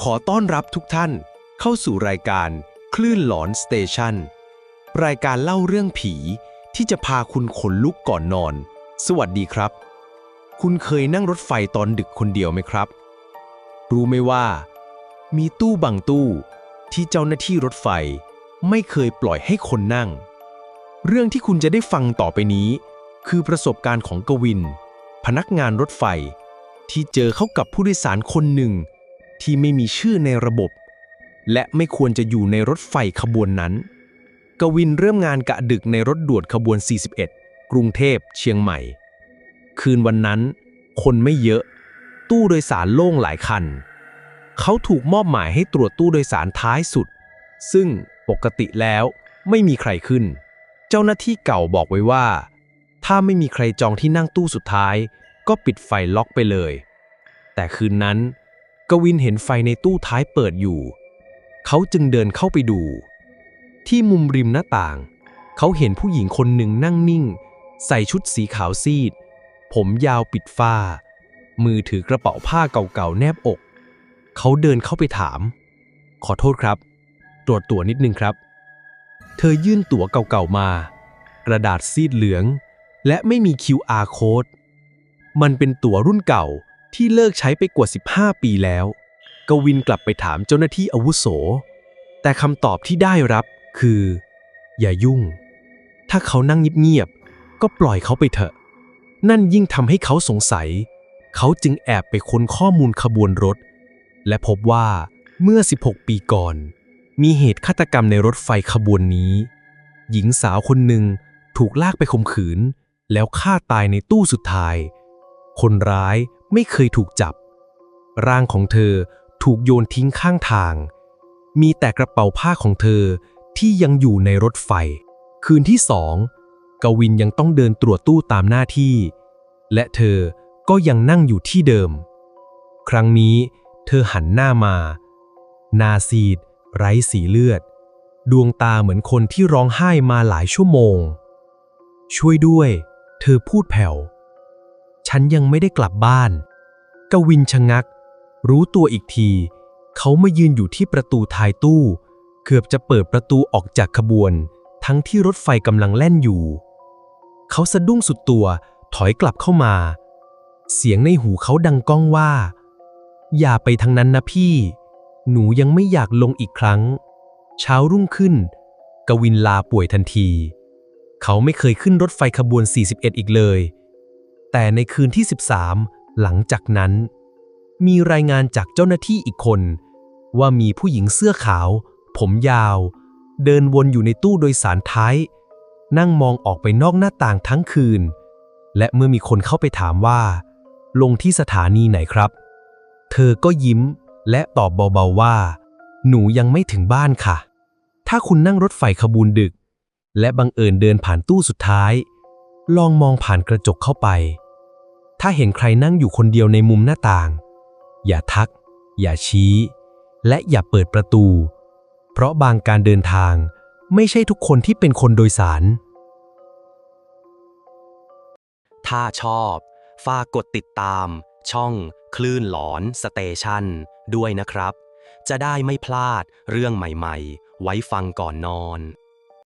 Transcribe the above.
ขอต้อนรับทุกท่านเข้าสู่รายการคลื่นหลอนสเตชันรายการเล่าเรื่องผีที่จะพาคุณขนลุกก่อนนอน สวัสดีครับ คุณเคยนั่งรถไฟตอนดึกคนเดียวไหมครับ รู้ไหมว่า มีตู้บางตู้ที่เจ้าหน้าที่รถไฟไม่เคยปล่อยให้คนนั่ง เรื่องที่คุณจะได้ฟังต่อไปนี้ คือประสบการณ์ของกวิน พนักงานรถไฟ ที่เจอเข้ากับผู้โดยสารคนหนึ่ง ที่ไม่มีชื่อในระบบ และไม่ควรจะอยู่ในรถไฟขบวนนั้น กวินเริ่มงานกะดึกในรถด่วนขบวน 41 กรุงเทพเชียงใหม่ คืนวันนั้น คนไม่เยอะ ตู้โดยสารโล่งหลายคัน เขาถูกมอบหมายให้ตรวจตู้โดยสารท้ายสุด ซึ่งปกติแล้วไม่มีใครขึ้น เจ้าหน้าที่เก่าบอกไว้ว่า ถ้าไม่มีใครจองที่นั่งตู้สุดท้าย ก็ปิดไฟล็อกไปเลย แต่คืนนั้น กวินเห็นไฟในตู้ท้ายเปิดอยู่ เขาจึงเดินเข้าไปดู ที่มุมริมหน้าต่าง เขาเห็นผู้หญิงคนหนึ่งนั่งนิ่ง ใส่ชุดสีขาวซีด ผมยาวปิดฝ้า มือถือกระเป๋าผ้าเก่าๆแนบอก เขาเดินเข้าไปถาม ขอโทษครับ ตรวจตั๋วนิดนึงครับ เธอยื่นตั๋วเก่าๆมา กระดาษซีดเหลือง และไม่มี QR code มันเป็นตั๋วรุ่นเก่า ที่เลิกใช้ไปกว่า 15 ปีแล้ว กวินกลับไปถามเจ้าหน้าที่อาวุโส แต่คำตอบที่ได้รับคือ อย่ายุ่ง ถ้าเขานั่งเงียบๆก็ปล่อยเขาไปเถอะ นั่นยิ่งทำให้เขาสงสัย เขาจึงแอบไปค้นข้อมูลขบวนรถ และพบว่าเมื่อ 16 ปีก่อน มีเหตุฆาตกรรมในรถไฟขบวนนี้ หญิงสาวคนหนึ่งถูกลากไปข่มขืน แล้วฆ่าตายในตู้สุดท้าย คนร้ายไม่เคยถูกจับ ร่างของเธอถูกโยนทิ้งข้างทาง มีแต่กระเป๋าผ้าของเธอที่ยังอยู่ในรถไฟ คืนที่สองกวินยังต้องเดินตรวจตู้ตามหน้าที่ และเธอก็ยังนั่งอยู่ที่เดิม ครั้งนี้เธอหันหน้ามาหนาซีด ไร้สีเลือด ดวงตาเหมือนคนที่ร้องไห้มาหลายชั่วโมง ช่วยด้วย เธอพูดแผ่ว ฉันยังไม่ได้กลับบ้าน กวินชะงัก รู้ตัวอีกที เขามายืนอยู่ที่ประตูท้ายตู้ เกือบจะเปิดประตูออกจากขบวน ทั้งที่รถไฟกำลังแล่นอยู่ เขาสะดุ้งสุดตัวถอยกลับเข้ามา เสียงในหูเขาดังก้องว่า อย่าไปทางนั้นนะพี่ หนูยังไม่อยากลงอีกครั้ง เช้ารุ่งขึ้น กวินลาป่วยทันที เขาไม่เคยขึ้นรถไฟขบวน 41 อีกเลย แต่ในคืนที่ 13 หลังจากนั้น มีรายงานจากเจ้าหน้าที่อีกคน ว่ามีผู้หญิงเสื้อขาว ผมยาว เดินวนอยู่ในตู้โดยสารท้าย นั่งมองออกไปนอกหน้าต่างทั้งคืน และเมื่อมีคนเข้าไปถามว่า ลงที่สถานีไหนครับ เธอก็ยิ้มและตอบเบาๆว่า หนูยังไม่ถึงบ้านค่ะ ถ้าคุณนั่งรถไฟขบวนดึก และบังเอิญเดินผ่านตู้สุดท้าย ลองมองผ่านกระจกเข้าไป ถ้าเห็นใครนั่งอยู่คนเดียวในมุมหน้าต่าง อย่าทัก อย่าชี้ และอย่าเปิดประตู เพราะบางการเดินทางไม่ใช่ทุกคนที่เป็นคนโดยสาร ถ้าชอบ ฝากกดติดตาม ช่องคลื่นหลอนสเตชันด้วยนะครับ จะได้ไม่พลาดเรื่องใหม่ ๆ ไว้ฟังก่อนนอน